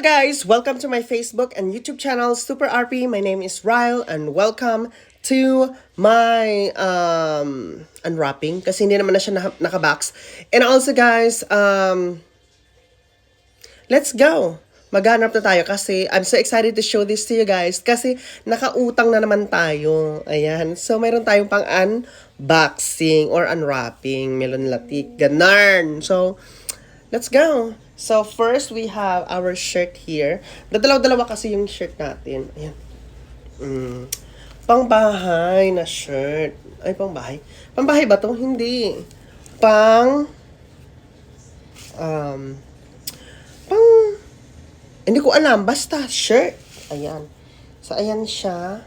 Guys! Welcome to my Facebook and YouTube channel, Super RP. My name is Ryle and welcome to my um, unwrapping kasi hindi naman na siya naka- nakabox. And also guys, um, let's go! Maghanap na tayo kasi I'm so excited to show this to you guys kasi nakautang na naman tayo. Ayan. So, mayroon tayong pang unboxing or unwrapping. Melon latik. Ganarn. So, let's go. So, first we have our shirt here. Dadalaw-dalawa kasi yung shirt natin. Ayan. Mm. Pangbahay na shirt. Ay, pangbahay. Pangbahay ba to? Hindi. Pang... Um, pang... Hindi ko alam. Basta, shirt. Ayan. So, ayan siya.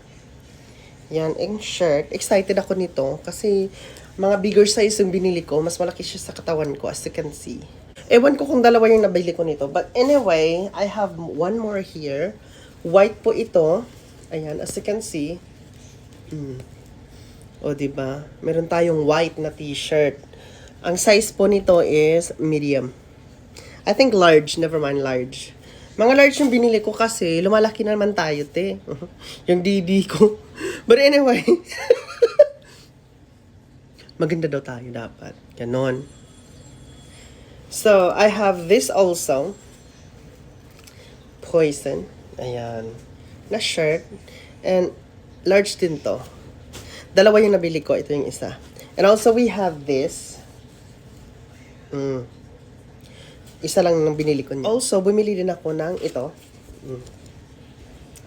Yan, yung shirt. Excited ako nito kasi mga bigger size yung binili ko. Mas malaki siya sa katawan ko as you can see. Ewan ko kung dalawa yung nabili ko nito. But anyway, I have one more here. White po ito. Ayan, as you can see. Mm. O, ba? Meron tayong white na t-shirt. Ang size po nito is medium. I think large, never mind large. Mga large yung binili ko kasi lumalaki na naman tayo, te. yung DD ko. But anyway, maganda daw tayo dapat. Ganon. So, I have this also. Poison. Ayan. Na shirt. And large din to. Dalawa yung nabili ko. Ito yung isa. And also, we have this. Mm. Isa lang nang binili ko niya. Also, bumili din ako ng ito. Mm.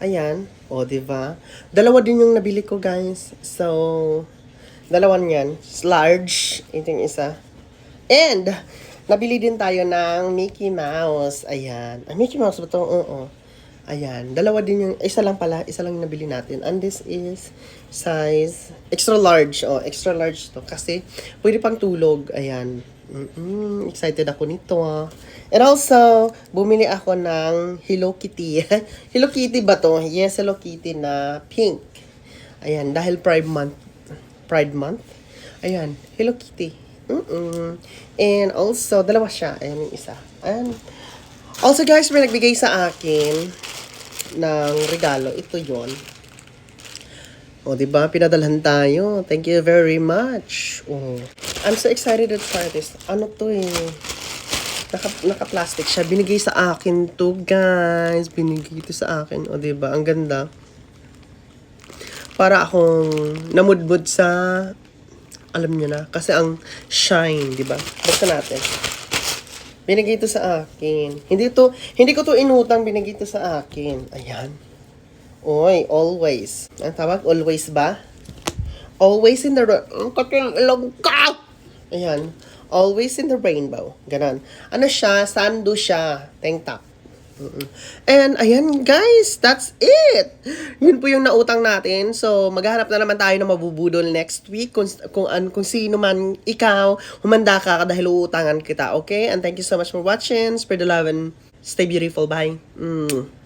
Ayan. O, di ba? Dalawa din yung nabili ko, guys. So, dalawa yan. Large. Ito yung isa. And, nabili din tayo ng Mickey Mouse. Ayan. Ah, Mickey Mouse ba ito? Oo. Ayan. Dalawa din yung, isa lang pala, isa lang yung nabili natin. And this is size extra large. Oh, extra large to. Kasi, pwede pang tulog. Ayan. Mm-mm, excited ako nito. ah. And also, bumili ako ng Hello Kitty. Hello Kitty ba to? Yes, Hello Kitty na pink. Ayan, dahil Pride Month. Pride Month. Ayan, Hello Kitty. Mm-mm. And also, dalawa siya. Ayan yung isa. And also guys, may nagbigay sa akin ng regalo. Ito yon. O, di ba? Pinadalhan tayo. Thank you very much. Oh. I'm so excited to try this. Ano to eh? Naka, naka-plastic siya. Binigay sa akin to, guys. Binigay to sa akin. O, di ba? Ang ganda. Para akong namudmud sa alam niyo na. Kasi ang shine, di ba? Basta natin. Binigay ito sa akin. Hindi to, hindi ko to inutang, binigay ito sa akin. Ayan. Oy, always. Ang tawag, always ba? Always in the... Ang kating ilong ka! Ayan. Always in the rainbow. Ganon. Ano siya? Sando siya. Tank top. And ayan guys, that's it. Yun po yung nautang natin. So maghanap na naman tayo ng mabubudol next week kung kung an kung sino man ikaw, humanda ka dahil uutangan kita, okay? And thank you so much for watching. Spread the love and stay beautiful. Bye. Mm.